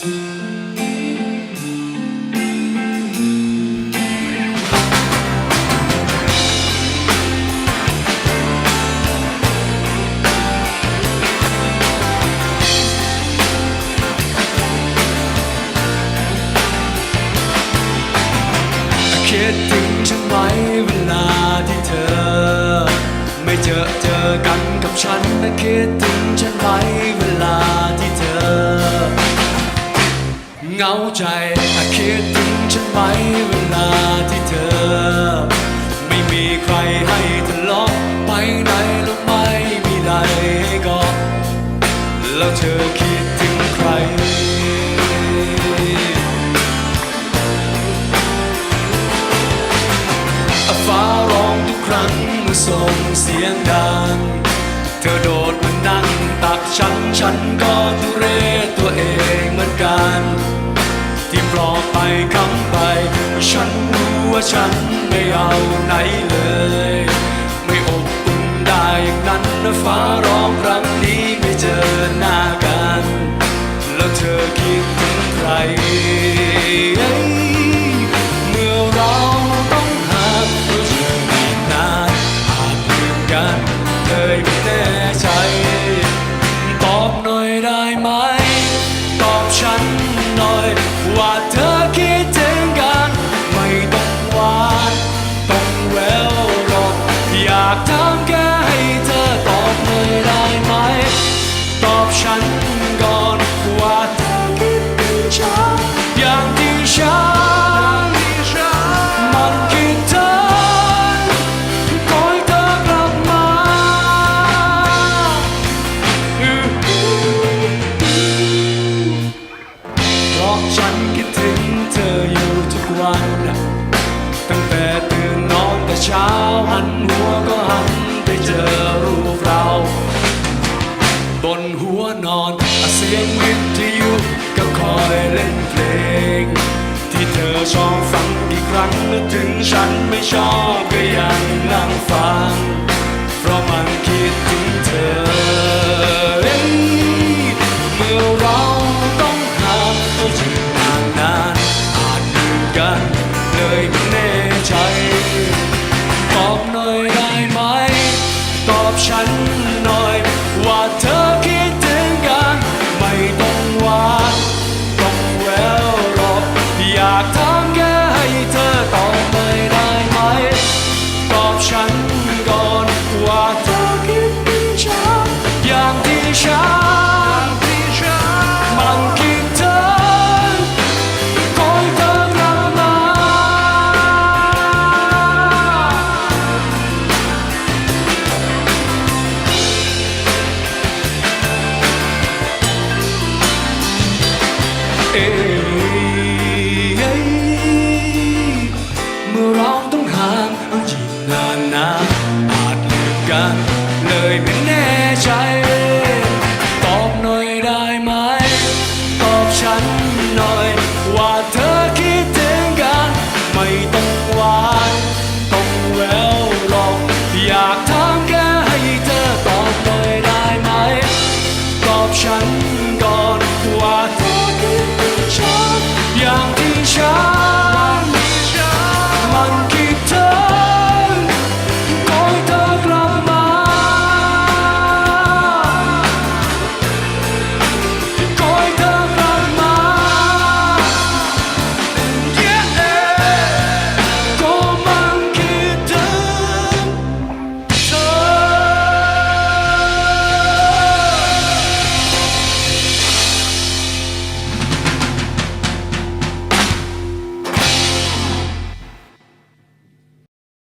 คิดถึงฉันไหมเวลาที่เธอ ไม่เจอเจอกันกับฉันนะคิดถึงฉันไหม เหงาใจอะคิดถึงฉันไหมเวลาที่เธอ ไม่มีใครให้ทะเลาะไปไหนแล้วไม่มีใดก็แล้วเธอคิดถึงใครฟ้าร้องทุกครั้งเมื่อส่งเสียงดัง เธอโดดมานั่งตักฉัน ฉันก็ทุเรศตัวเองเหมือนกัน ที่ปลอบไปคำไป ฉันรู้ว่าฉันไม่เอาไหนเลย ไม่อบอุ่นได้อย่างนั้นนะฟ้าร้องรัง อย บนหัวนอนเสียงวิทยุก็คอยเล่นเพลง ที่เธอชอบฟังกี่ครั้งนึกถึงฉันไม่ชอบก็ยังนั่งฟัง เพราะมัน ฉันก่อน เล